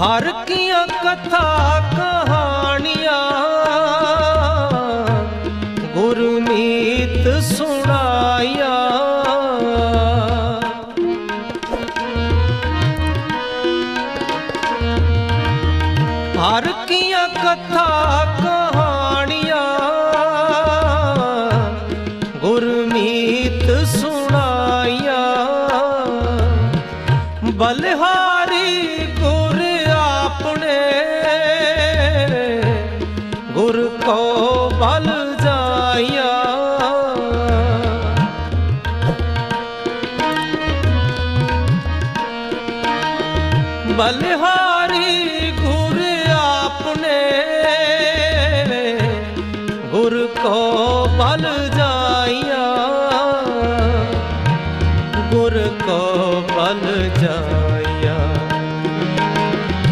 ਹਰ ਕੀਆਂ ਕਥਾ ਕਹਾਣੀਆਂ ਗੁਰਮੀਤ ਸੁਣਾਇਆ ਹਰ ਕੀਆਂ ਕਥਾ ਕਹਾਣੀਆਂ ਗੁਰਮੀਤ ਸੁਣਾਇਆ ਬਲਿਹਾਰੀ ਗੁਰ ਕੋ ਬਲ ਜਾਇਆ ਬਲਿਹਾਰੀ ਗੁਰ ਆਪਨੇ ਗੁਰ ਕੋ ਬਲ ਜਾਇਆ ਗੁਰ ਕੋ ਬਲ